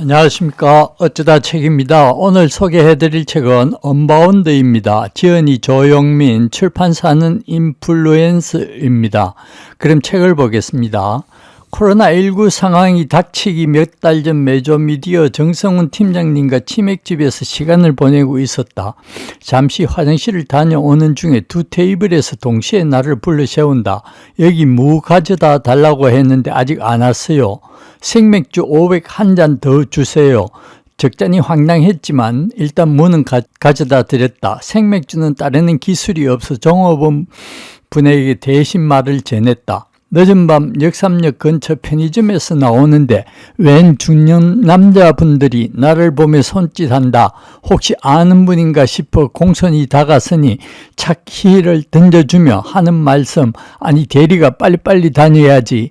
안녕하십니까. 어쩌다 책입니다. 오늘 소개해드릴 책은 언바운드입니다. 지은이 조영민, 출판사는 인플루엔스입니다. 그럼 책을 보겠습니다. 코로나19 상황이 닥치기 몇 달전 메조미디어 정성훈 팀장님과 치맥집에서 시간을 보내고 있었다. 잠시 화장실을 다녀오는 중에 두 테이블에서 동시에 나를 불러 세운다. 여기 무 가져다 달라고 했는데 아직 안 왔어요. 생맥주 500 한 잔 더 주세요. 적잖이 황당했지만 일단 무는 가, 가져다 드렸다. 생맥주는 따르는 기술이 없어 종업원 분에게 대신 말을 전했다. 늦은 밤 역삼역 근처 편의점에서 나오는데 웬 중년 남자분들이 나를 보며 손짓한다. 혹시 아는 분인가 싶어 공손히 다가서니 차키를 던져주며 하는 말씀 아니 대리가 빨리빨리 다녀야지.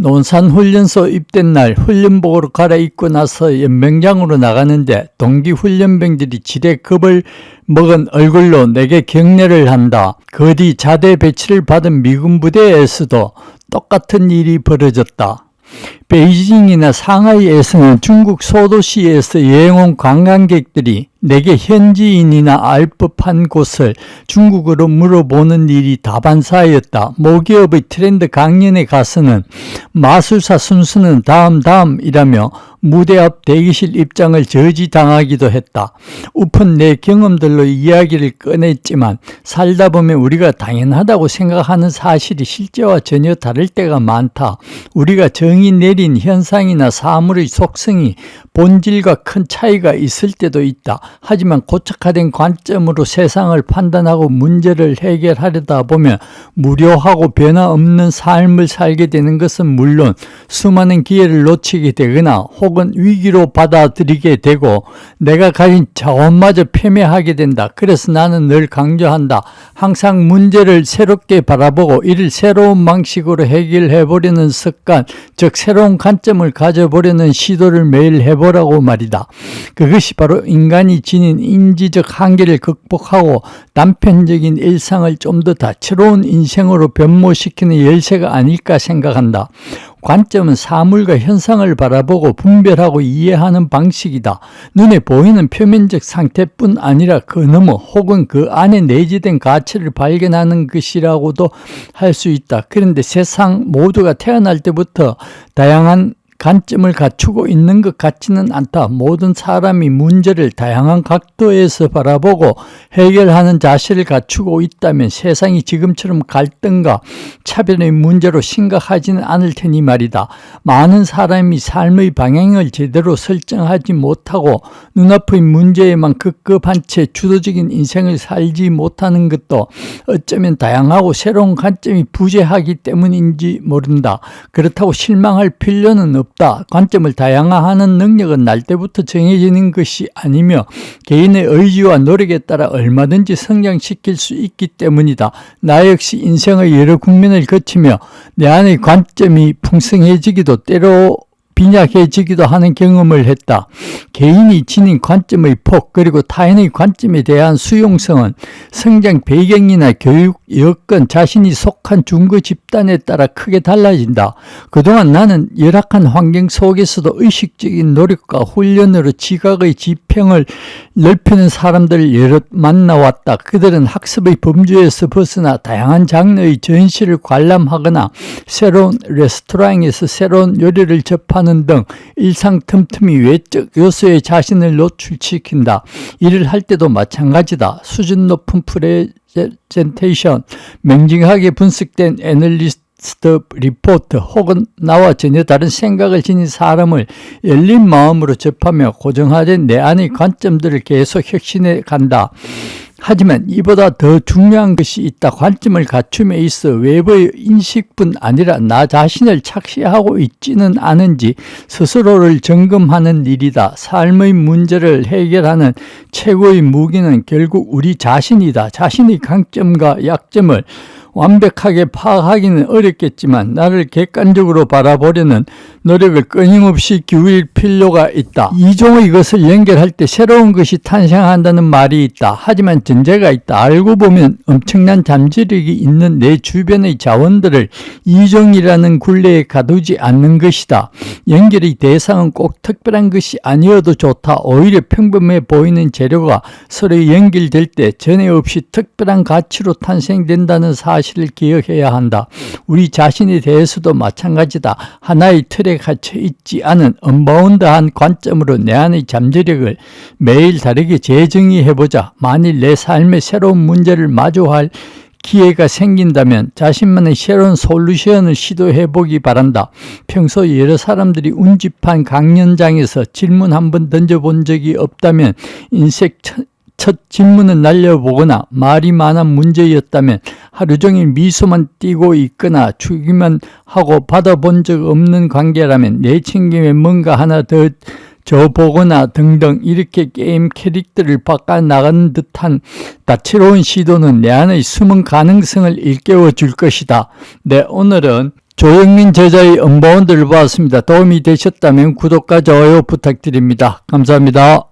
논산훈련소 입된 날 훈련복으로 갈아입고 나서 연맹장으로 나가는데 동기 훈련병들이 지대 겁을 먹은 얼굴로 내게 격려를 한다. 그뒤 자대 배치를 받은 미군 부대에서도 똑같은 일이 벌어졌다. 베이징이나 상하이에서는 중국 소도시에서 여행 온 관광객들이 내게 현지인이나 알 법한 곳을 중국어로 물어보는 일이 다반사였다. 모기업의 트렌드 강연에 가서는 마술사 순수는 다음 다음이라며 무대 앞 대기실 입장을 저지당하기도 했다. 우픈 내 경험들로 이야기를 꺼냈지만 살다 보면 우리가 당연하다고 생각하는 사실이 실제와 전혀 다를 때가 많다. 우리가 정의 내린 현상이나 사물의 속성이 본질과 큰 차이가 있을 때도 있다. 하지만 고착화된 관점으로 세상을 판단하고 문제를 해결하려다 보면 무료하고 변화 없는 삶을 살게 되는 것은 물론 수많은 기회를 놓치게 되거나 혹은 위기로 받아들이게 되고 내가 가진 자원마저 패배하게 된다. 그래서 나는 늘 강조한다. 항상 문제를 새롭게 바라보고 이를 새로운 방식으로 해결해 보려는 습관, 즉 새로운 관점을 가져보려는 시도를 매일 해보라고 말이다. 그것이 바로 인간이 지닌 인지적 한계를 극복하고 단편적인 일상을 좀 더 다채로운 인생으로 변모시키는 열쇠가 아닐까 생각한다. 관점은 사물과 현상을 바라보고 분별하고 이해하는 방식이다. 눈에 보이는 표면적 상태뿐 아니라 그 너머 혹은 그 안에 내재된 가치를 발견하는 것이라고도 할 수 있다. 그런데 세상 모두가 태어날 때부터 다양한 관점을 갖추고 있는 것 같지는 않다. 모든 사람이 문제를 다양한 각도에서 바라보고 해결하는 자세를 갖추고 있다면 세상이 지금처럼 갈등과 차별의 문제로 심각하지는 않을 테니 말이다. 많은 사람이 삶의 방향을 제대로 설정하지 못하고 눈앞의 문제에만 급급한 채 주도적인 인생을 살지 못하는 것도 어쩌면 다양하고 새로운 관점이 부재하기 때문인지 모른다. 그렇다고 실망할 필요는 없다. 없다. 관점을 다양화하는 능력은 날 때부터 정해지는 것이 아니며 개인의 의지와 노력에 따라 얼마든지 성장시킬 수 있기 때문이다. 나 역시 인생의 여러 국면을 거치며 내 안의 관점이 풍성해지기도 때로 빈약해지기도 하는 경험을 했다. 개인이 지닌 관점의 폭 그리고 타인의 관점에 대한 수용성은 성장 배경이나 교육 여건 자신이 속한 중거 집단에 따라 크게 달라진다. 그동안 나는 열악한 환경 속에서도 의식적인 노력과 훈련으로 지각의 지평을 넓히는 사람들을 여럿 만나왔다. 그들은 학습의 범주에서 벗어나 다양한 장르의 전시를 관람하거나 새로운 레스토랑에서 새로운 요리를 접하는 하는 등 일상 틈틈이 외적 요소에 자신을 노출시킨다. 일을 할 때도 마찬가지다. 수준 높은 프레젠테이션, 맹징하게 분석된 애널리스트 리포트 혹은 나와 전혀 다른 생각을 지닌 사람을 열린 마음으로 접하며 고정화된 내 안의 관점들을 계속 혁신해 간다. 하지만 이보다 더 중요한 것이 있다. 관점을 갖춤에 있어 외부의 인식뿐 아니라 나 자신을 착시하고 있지는 않은지 스스로를 점검하는 일이다. 삶의 문제를 해결하는 최고의 무기는 결국 우리 자신이다. 자신의 강점과 약점을 완벽하게 파악하기는 어렵겠지만 나를 객관적으로 바라보려는 노력을 끊임없이 기울일 필요가 있다. 이종의 것을 연결할 때 새로운 것이 탄생한다는 말이 있다. 하지만 전제가 있다. 알고 보면 엄청난 잠재력이 있는 내 주변의 자원들을 이종이라는 굴레에 가두지 않는 것이다. 연결의 대상은 꼭 특별한 것이 아니어도 좋다. 오히려 평범해 보이는 재료가 서로 연결될 때 전에 없이 특별한 가치로 탄생된다는 사실 을 기억해야 한다. 우리 자신에 대해서도 마찬가지다. 하나의 틀에 갇혀 있지 않은 언바운드한 관점으로 내 안의 잠재력을 매일 다르게 재정의해보자. 만일 내 삶에 새로운 문제를 마주할 기회가 생긴다면 자신만의 새로운 솔루션을 시도해 보기 바란다. 평소 여러 사람들이 운집한 강연장에서 질문 한 번 던져본 적이 없다면 첫, 첫 질문을 날려보거나 말이 많은 문제였다면 하루 종일 미소만 띄고 있거나 주기만 하고 받아본 적 없는 관계라면 내 챙김에 뭔가 하나 더 줘보거나 등등 이렇게 게임 캐릭터를 바꿔 나가는 듯한 다채로운 시도는 내 안의 숨은 가능성을 일깨워 줄 것이다. 네, 오늘은 조영민 제자의 언바운드를 보았습니다. 도움이 되셨다면 구독과 좋아요 부탁드립니다. 감사합니다.